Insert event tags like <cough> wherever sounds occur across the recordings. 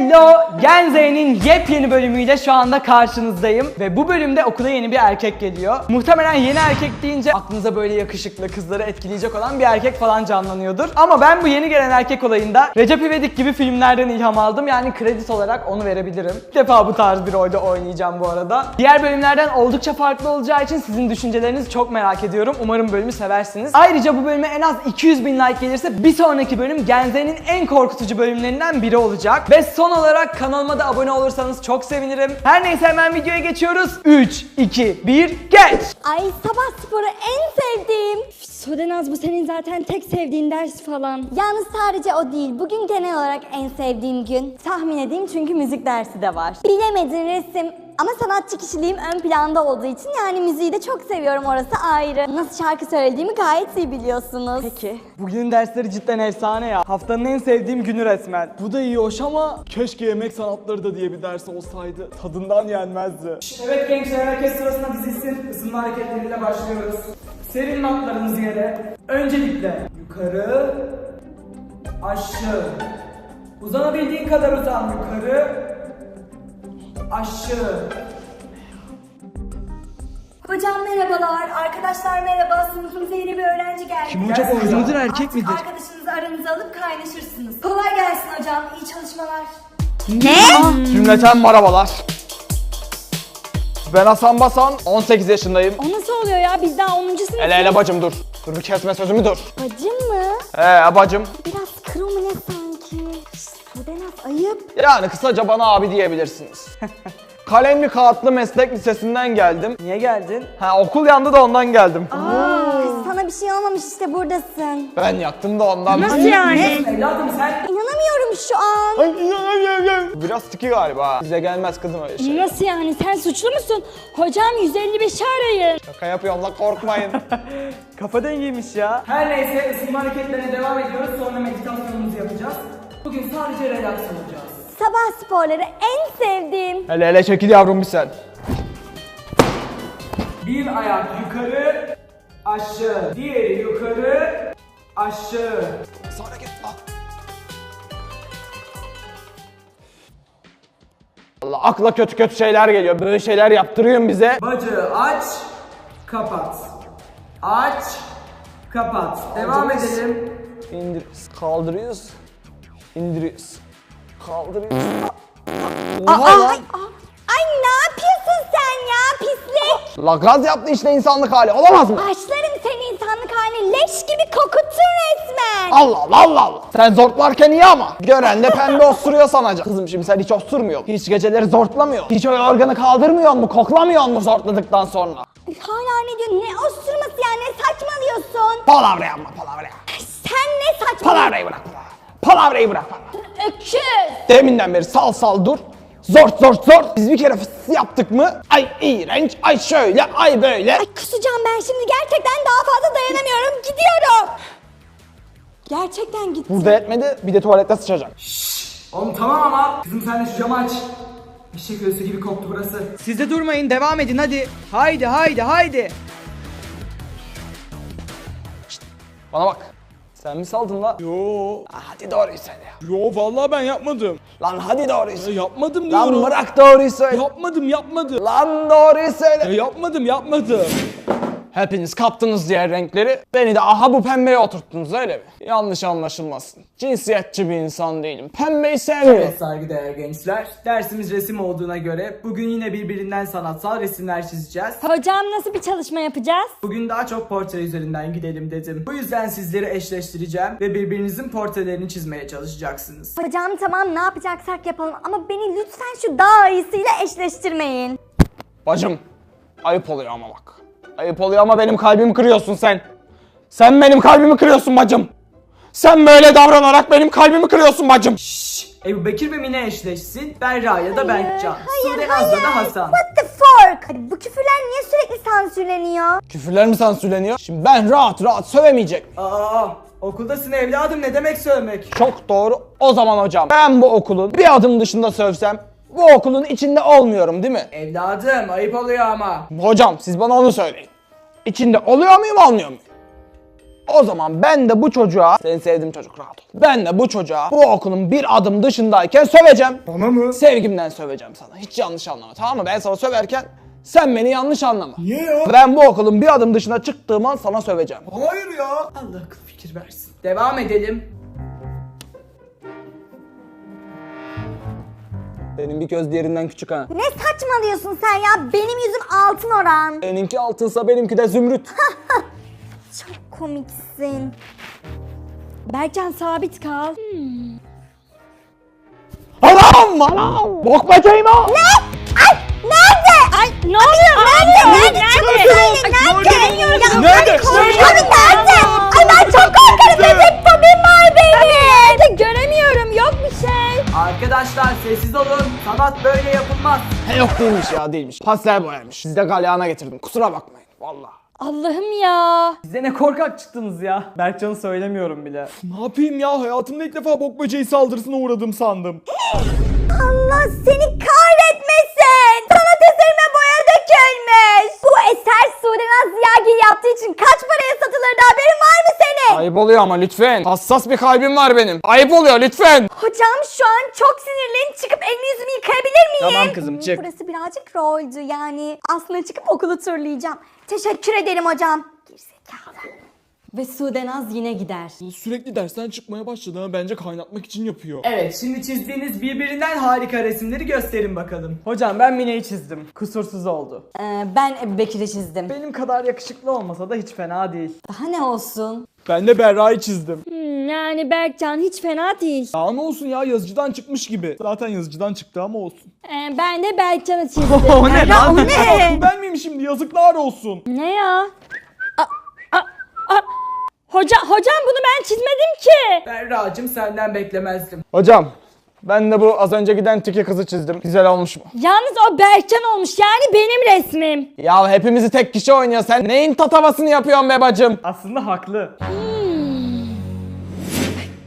Hello! Gen Z'nin yepyeni bölümüyle şu anda karşınızdayım. Ve bu bölümde okula yeni bir erkek geliyor. Muhtemelen yeni erkek deyince aklınıza böyle yakışıklı, kızları etkileyecek olan bir erkek falan canlanıyordur. Ama ben bu yeni gelen erkek olayında Recep İvedik gibi filmlerden ilham aldım. Yani kredi olarak onu verebilirim. İlk defa bu tarz bir oyda oynayacağım bu arada. Diğer bölümlerden oldukça farklı olacağı için sizin düşüncelerinizi çok merak ediyorum. Umarım bölümü seversiniz. Ayrıca bu bölüme en az 200 bin like gelirse bir sonraki bölüm Gen Z'nin en korkutucu bölümlerinden biri olacak. Ve son olarak kanalıma da abone olursanız çok sevinirim. Her neyse hemen videoya geçiyoruz. 3, 2, 1, geç! Ay sabah sporu en sevdiğim. Sodenaz bu senin zaten tek sevdiğin ders falan. Yalnız sadece o değil. Bugün genel olarak en sevdiğim gün. Tahmin edeyim çünkü müzik dersi de var. Bilemedin resim. Ama sanatçı kişiliğim ön planda olduğu için yani müziği de çok seviyorum orası ayrı. Nasıl şarkı söylediğimi gayet iyi biliyorsunuz. Peki. Bugünün dersleri cidden efsane ya. Haftanın en sevdiğim günü resmen. Bu da iyi hoş ama keşke yemek sanatları da diye bir ders olsaydı. Tadından yenmezdi. Evet gençler herkes sırasına dizilsin. Isınma hareketleriyle başlıyoruz. Serin matlarınızı yere. Öncelikle yukarı, aşağı. Uzanabildiğin kadar uzan yukarı, aşağı. Hocam merhabalar, arkadaşlar merhaba, sınıfımıza yeni bir öğrenci geldi. Kim hocam, o mıdır, erkek midir? Arkadaşınızı aranıza alıp kaynaşırsınız. Kolay gelsin hocam, iyi çalışmalar. Cümleten merhabalar. Ben Hasan Basan, 18 yaşındayım. O nasıl oluyor ya? Biz daha 10. sınıf. Hele hele bacım dur. Dur bir kesme sözümü dur. Bacım mı? He bacım. Biraz ayıp. Yani kısaca bana abi diyebilirsiniz. <laughs> Kalemli Kağıtlı Meslek Lisesi'nden geldim. Niye geldin? Ha okul yandı da ondan geldim. Kız sana bir şey olmamış işte buradasın. Ben yaktım da ondan. Nasıl yani? Evladım sen İnanamıyorum şu an. Biraz tiki galiba. Bize gelmez kızım öyle şey. Nasıl yani? Sen suçlu musun? Hocam 155'i arayın. Şaka yapıyorum la korkmayın. <laughs> Kafa dengiymiş ya. Her neyse ısınma hareketlerine devam ediyoruz. Sonra meditasyonumuzu yapacağız. Bugün sadece relax olacağız. Sabah sporları en sevdiğim. hele hele çekil yavrum bir sen. Bir ayak yukarı, aşağı. Diğeri yukarı, aşağı. Sonra git lan. Allah akla kötü kötü şeyler geliyor. Böyle şeyler yaptırıyorsun bize. Bacağı aç, kapat. Aç, kapat. Devam edelim. İndiriyoruz, kaldırıyoruz. İndiriyoruz. Kaldırıyoruz. Oha lan. Ay ne yapıyorsun sen ya pislik? La gaz yaptı işte insanlık hali. Olamaz mı? Başlarım seni insanlık haline leş gibi kokuttun resmen. Allah Allah Allah Allah. Sen zortlarken iyi ama. Gören de pembe osuruyor sanacak. Kızım şimdi sen hiç osurmuyor. Hiç geceleri zortlamıyor. Hiç o organı kaldırmıyor mu? Koklamıyor mu zortladıktan sonra? Ay, Hala ne diyorsun? Ne osurması ya? Ne saçmalıyorsun? Palavra yapma palavra. Sen ne saçmalıyorsun? Palavrayı bırak. Palavrayı bırak. Öküz. Deminden beri sal sal dur. Zort zort zort. Biz bir kere fıs yaptık mı? Ay iğrenç, ay şöyle, ay böyle. Ay kusacağım ben şimdi gerçekten daha fazla dayanamıyorum. Gidiyorum. Gerçekten gitti. Burada etmedi, bir de tuvalette sıçacak. Oğlum tamam ama. Kızım sen de şu camı aç. Eşek ölüsü gibi koktu burası. Siz de durmayın devam edin hadi. Haydi haydi haydi. Bana bak. Sen mi saldın la? Yo, Ha, Hadi doğruyu söyle ya. yo vallahi ben yapmadım. Lan hadi doğruyu Ya söyle. yapmadım diyorum. Lan bırak doğruyu söyle. Yapmadım, yapmadım. Lan doğruyu Ya söyle. yapmadım, yapmadım. Hepiniz kaptınız diğer renkleri. Beni de aha bu pembeye oturttunuz öyle mi? Yanlış anlaşılmasın. Cinsiyetçi bir insan değilim. Pembeyi sevmiyorum. Evet saygıdeğer gençler. Dersimiz resim olduğuna göre bugün yine birbirinden sanatsal resimler çizeceğiz. Hocam nasıl bir çalışma yapacağız? Bugün daha çok portre üzerinden gidelim dedim. Bu yüzden sizleri eşleştireceğim ve birbirinizin portrelerini çizmeye çalışacaksınız. Hocam tamam ne yapacaksak yapalım ama beni lütfen şu daha iyisiyle eşleştirmeyin. Bacım, ayıp oluyor ama bak. Ayıp oluyor ama benim kalbimi kırıyorsun sen. Sen benim kalbimi kırıyorsun bacım. Sen böyle davranarak benim kalbimi kırıyorsun bacım. Ebu Bekir ve Mine eşleşsin. Berra ya da Berkcan. Hayır Sude hayır. Nazlı da Hasan. What the fork? Hadi bu küfürler niye sürekli sansürleniyor? Küfürler mi sansürleniyor? Şimdi ben rahat rahat sövemeyecek. Aa, okuldasın evladım ne demek sövmek? Çok doğru. O zaman hocam ben bu okulun bir adım dışında sövsem bu okulun içinde olmuyorum değil mi? Evladım ayıp oluyor ama. Hocam siz bana onu söyleyin. İçinde oluyor muyum olmuyor muyum? O zaman ben de bu çocuğa, seni sevdiğim çocuk rahat ol. Ben de bu çocuğa bu okulun bir adım dışındayken söveceğim. Bana mı? Sevgimden söveceğim sana. Hiç yanlış anlama tamam mı? Ben sana söverken sen beni yanlış anlama. Niye ya? Ben bu okulun bir adım dışına çıktığım an sana söveceğim. Hayır ya. Allah akıl fikir versin. Devam edelim. Senin bir göz diğerinden küçük ha. Ne saçmalıyorsun sen ya? Benim yüzüm altın oran. Seninki altınsa benimki de zümrüt. <laughs> Çok komiksin. Berkcan sabit kal. Anam anam! Bok böceğim ha! Ay nerede? Ay ne oluyor? Nerede? Nerede? Nerede? Nerede? Nerede? Ya, Nerede? Abi nerede? Ay ben çok korkarım. Bebek fobim var benim. Nerede? Göremiyorum. Yok bir şey. Arkadaşlar sessiz olun. Sanat böyle yapılmaz. He yok değilmiş ya değilmiş. Pastel boyaymış. Siz de galyana getirdim. Kusura bakmayın. Vallahi. Allah'ım ya. Size ne korkak çıktınız ya. Berkcan'ı söylemiyorum bile. Ne yapayım ya? Hayatımda ilk defa bok böceği saldırısına uğradım sandım. Allah seni kahretmesin. Eser Sudenaz Ziyagil yaptığı için kaç paraya satılırdı haberin var mı senin? Ayıp oluyor ama lütfen. Hassas bir kalbim var benim. Ayıp oluyor lütfen. Hocam şu an çok sinirliyim. Çıkıp elini yüzümü yıkayabilir miyim? Tamam kızım, çık. Burası birazcık roldü yani. Aslında çıkıp okulu turlayacağım. Teşekkür ederim hocam. Gerizekalı. Ve Sudenaz yine gider. Sürekli dersten çıkmaya başladı ama bence kaynatmak için yapıyor. Evet şimdi çizdiğiniz birbirinden harika resimleri gösterin bakalım. Hocam ben Mine'yi çizdim. Kusursuz oldu. Ee, ben Ebu Bekir'i çizdim. Benim kadar yakışıklı olmasa da hiç fena değil. Daha ne olsun? Ben de Berra'yı çizdim. Hmm, yani Berkcan hiç fena değil. Ya ne olsun ya yazıcıdan çıkmış gibi. Zaten yazıcıdan çıktı ama olsun. Ee, ben de Berkcan'ı <laughs> çizdim. O ne lan? Aa, bu ben miyim şimdi yazıklar olsun. ne ya? A, a, a. Hoca, hocam bunu ben çizmedim ki. Berra'cığım senden beklemezdim. Hocam ben de bu az önce giden tiki kızı çizdim. Güzel olmuş mu? Yalnız o Berkcan olmuş yani benim resmim. Ya hepimizi tek kişi oynuyor. Sen neyin tatavasını yapıyorsun be bacım? Aslında haklı.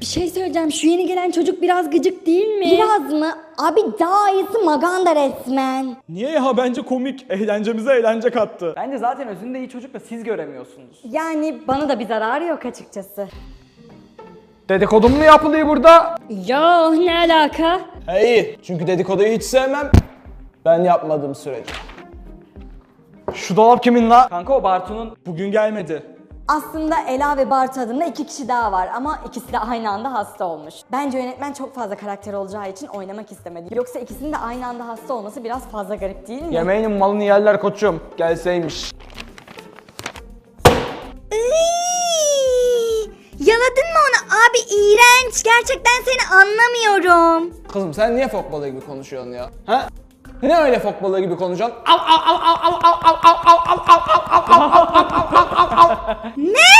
Bir şey söyleyeceğim şu yeni gelen çocuk biraz gıcık değil mi? Biraz mı? Abi daha iyisi maganda resmen. Niye ya bence komik. Eğlencemize eğlence kattı. Bence zaten özünde iyi çocuk da siz göremiyorsunuz. Yani bana da bir zararı yok açıkçası. Dedikodum mu yapılıyor burada? Yo ne alaka? He iyi. Çünkü dedikoduyu hiç sevmem. Ben yapmadığım sürece. Şu dolap kimin la? Kanka o Bartu'nun. Bugün gelmedi. Aslında Ela ve Bartu adında iki kişi daha var ama ikisi de aynı anda hasta olmuş. Bence yönetmen çok fazla karakter olacağı için oynamak istemedi. Yoksa ikisinin de aynı anda hasta olması biraz fazla garip değil mi? Yemeğinin malını yerler koçum. Gelseymiş. Yaladın mı onu? Abi iğrenç. Gerçekten seni anlamıyorum. Kızım sen niye fok balığı gibi konuşuyorsun ya? Ha? Ne öyle fok balığı gibi konuşuyorsun? Al al al al al al al al al al al al al al Ne?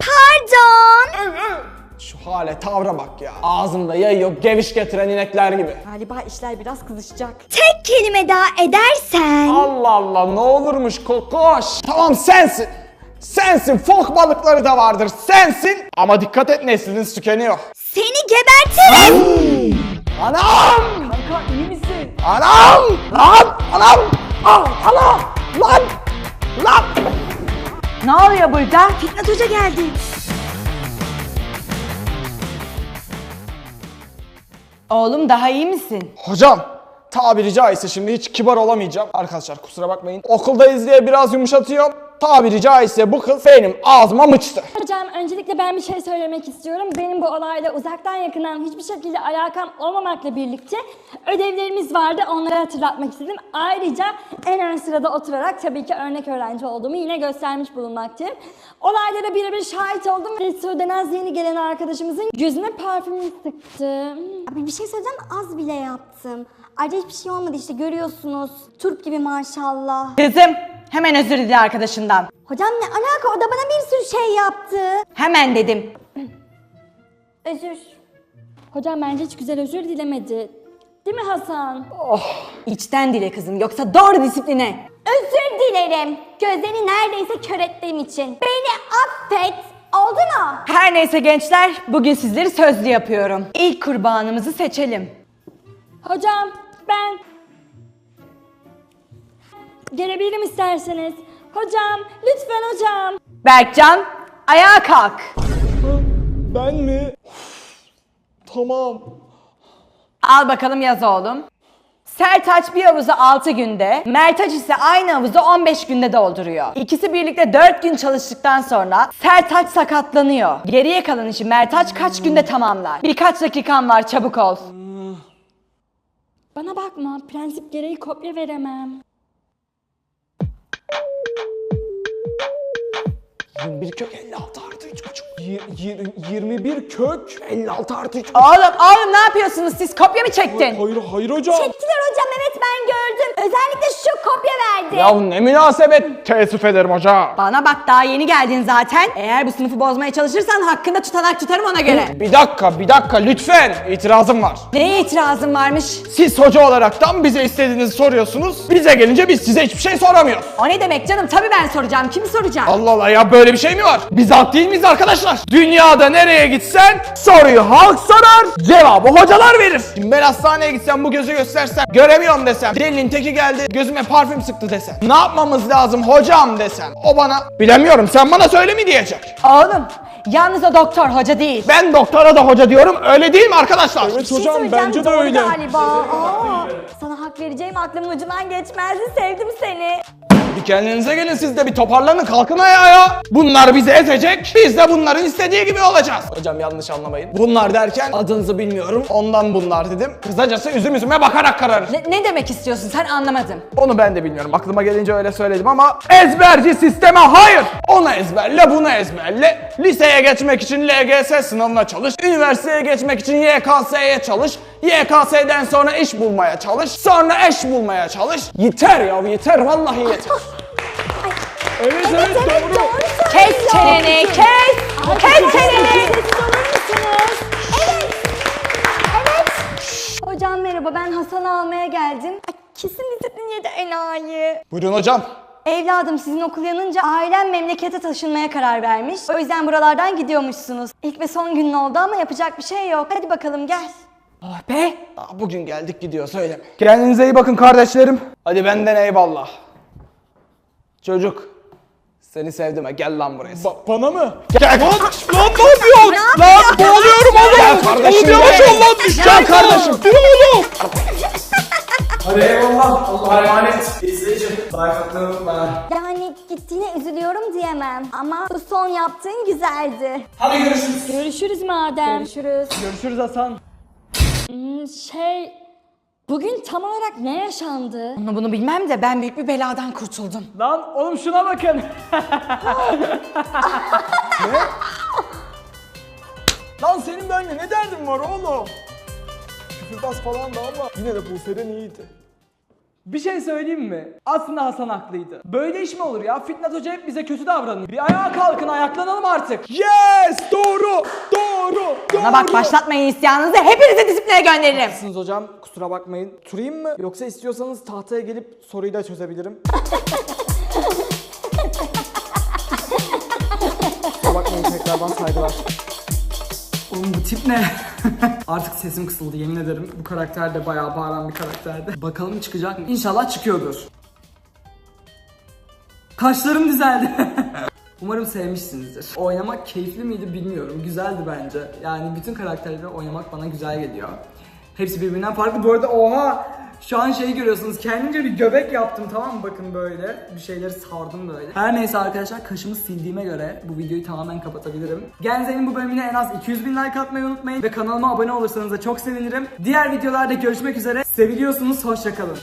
Pardon. Şu hale tavra bak ya. Ağzımda yayıyor geviş getiren inekler gibi. Galiba işler biraz kızışacak. Tek kelime daha edersen. Allah Allah ne olurmuş kokoş. Tamam sensin. Sensin fok balıkları da vardır sensin. Ama dikkat et nesliniz tükeniyor. Seni gebertirim. Anam! Kanka iyi misin? Anam! Lan! Anam! Al! Anam! Lan! Lan! Ne oluyor burada? Fitnat Hoca geldi. Oğlum daha iyi misin? Hocam tabiri caizse şimdi hiç kibar olamayacağım. Arkadaşlar kusura bakmayın. Okuldayız diye biraz yumuşatıyorum. Tabiri caizse bu kız benim ağzıma mıçtı. Hocam öncelikle ben bir şey söylemek istiyorum. Benim bu olayla uzaktan yakından hiçbir şekilde alakam olmamakla birlikte ödevlerimiz vardı. Onları hatırlatmak istedim. Ayrıca en ön sırada oturarak tabii ki örnek öğrenci olduğumu yine göstermiş bulunmaktayım. Olaylara birebir şahit oldum ve Sudenaz yeni gelen arkadaşımızın yüzüne parfümünü sıktı. Hmm. Abi bir şey söyleyeceğim az bile yaptım. Ayrıca hiçbir şey olmadı işte görüyorsunuz. Turp gibi maşallah. Kızım hemen özür dile arkadaşından. Hocam ne alaka o da bana bir sürü şey yaptı. Hemen dedim. Özür. Hocam bence hiç güzel özür dilemedi. Değil mi Hasan? İçten dile kızım yoksa doğru disipline. Özür dilerim. Gözlerini neredeyse kör ettiğim için. Beni affet. Oldu mu? Her neyse gençler bugün sizleri sözlü yapıyorum. İlk kurbanımızı seçelim. Hocam ben gelebilirim isterseniz. Hocam lütfen hocam. Berkcan Ayağa kalk. Ben mi? tamam. Al bakalım yaz oğlum. Sertaç bir havuzu 6 günde, Mertaç ise aynı havuzu 15 günde dolduruyor. İkisi birlikte 4 gün çalıştıktan sonra Sertaç sakatlanıyor. Geriye kalan işi Mertaç kaç günde tamamlar? Birkaç dakikan var çabuk ol. Bana bakma, prensip gereği kopya veremem. 21 kök 56 artı 3 buçuk. Y- yir- 21 kök. 56 artı 3 Oğlum, oğlum ne yapıyorsunuz siz? Kopya mı çektin? Hayır hayır hocam. Çektiler hocam evet ben gördüm. Özellikle şu kopya verdi. Ya ne münasebet. Teessüf ederim hoca. Bana bak daha yeni geldin zaten. Eğer bu sınıfı bozmaya çalışırsan hakkında tutanak tutarım ona göre. Bir dakika bir dakika lütfen. İtirazım var. Neye itirazın varmış? Siz hoca olaraktan bize istediğinizi soruyorsunuz. Bize gelince biz size hiçbir şey soramıyoruz. O ne demek canım? Tabii ben soracağım. Kim soracak? Allah Allah ya böyle bir şey mi var? Biz halk değil miyiz arkadaşlar? Dünyada nereye gitsen soruyu halk sorar, cevabı hocalar verir. Şimdi ben hastaneye gitsem bu gözü göstersem, göremiyorum desem, delinin teki geldi gözüme parfüm sıktı desem. Ne yapmamız lazım hocam desem. O bana bilemiyorum sen bana söyle mi diyecek. Oğlum, yalnız o doktor, hoca değil. Ben doktora da hoca diyorum öyle değil mi arkadaşlar? Evet şey hocam bence de öyle. Galiba. Aa, sana hak vereceğim aklımın ucundan geçmezdi. Sevdim seni. Bir kendinize gelin siz de bir toparlanın kalkın ayağa ya. Bunlar bizi ezecek. Biz de bunların istediği gibi olacağız. Hocam yanlış anlamayın. Bunlar derken adınızı bilmiyorum. Ondan bunlar dedim. Kısacası üzüm üzüme bakarak kararır. Ne, ne demek istiyorsun? Sen anlamadım. Onu ben de bilmiyorum. Aklıma gelince öyle söyledim ama ezberci sisteme hayır. Onu ezberle, bunu ezberle. Liseye geçmek için LGS sınavına çalış. Üniversiteye geçmek için YKS'ye çalış. YKS'den sonra iş bulmaya çalış. Sonra eş bulmaya çalış. Yeter ya yeter vallahi yeter. Evet evet doğru. Kes çeneni, kes! Kes çeneni! Evet. Evet. Hocam merhaba ben Hasan'ı almaya geldim. Ay, kesin izledin yedi enayi. Buyurun hocam. Evladım sizin okul yanınca ailem memlekete taşınmaya karar vermiş. O yüzden buralardan gidiyormuşsunuz. İlk ve son günün oldu ama yapacak bir şey yok. Hadi bakalım gel. Ah be. Aa, Bugün geldik gidiyor söyleme. Kendinize iyi bakın kardeşlerim. Hadi benden eyvallah. Çocuk. Seni sevdim ha gel lan buraya. Ba- bana mı? Gel. Lan, lan ne yapıyorsun? Lan boğuluyorum oğlum. Kardeşim, Oğlum yavaş ol lan düşeceğim Gel kardeşim. Dur oğlum. Hadi eyvallah. Allah'a emanet. İzleyicim. Like atmayı unutma. Yani gittiğine üzülüyorum diyemem. Ama bu son yaptığın güzeldi. Hadi görüşürüz. Görüşürüz madem. Görüşürüz. Görüşürüz Hasan. Hmm, Şey, bugün tam olarak ne yaşandı? Bunu bunu bilmem de ben büyük bir beladan kurtuldum. Lan oğlum şuna bakın. <laughs> Lan senin benimle ne derdin var oğlum? Küfürbaz falan da ama yine de Buse'den iyiydi. Bir şey söyleyeyim mi? Aslında Hasan haklıydı. Böyle iş mi olur ya? Fitnat Hoca hep bize kötü davranıyor. Bir ayağa kalkın ayaklanalım artık. Yes! Doğru! Doğru! Doğru! Bana bak başlatmayın isyanınızı hepinizi disipline gönderirim. Haklısınız hocam kusura bakmayın. Turayım mı? Yoksa istiyorsanız tahtaya gelip soruyu da çözebilirim. kusura bakmayın tekrardan saygılar. Oğlum bu tip ne? <laughs> Artık sesim kısıldı yemin ederim. Bu karakter de bayağı bağıran bir karakterdi. Bakalım çıkacak mı? İnşallah çıkıyordur. Kaşlarım düzeldi. <laughs> Umarım sevmişsinizdir. Oynamak keyifli miydi bilmiyorum. Güzeldi bence. Yani bütün karakterleri oynamak bana güzel geliyor. Hepsi birbirinden farklı. Bu arada oha! Şu an şeyi görüyorsunuz. Kendimce bir göbek yaptım tamam mı? Bakın böyle. Bir şeyleri sardım böyle. Her neyse arkadaşlar kaşımı sildiğime göre bu videoyu tamamen kapatabilirim. Genzel'in bu bölümüne en az 200 bin like atmayı unutmayın. Ve kanalıma abone olursanız da çok sevinirim. Diğer videolarda görüşmek üzere. Seviliyorsunuz. Hoşçakalın.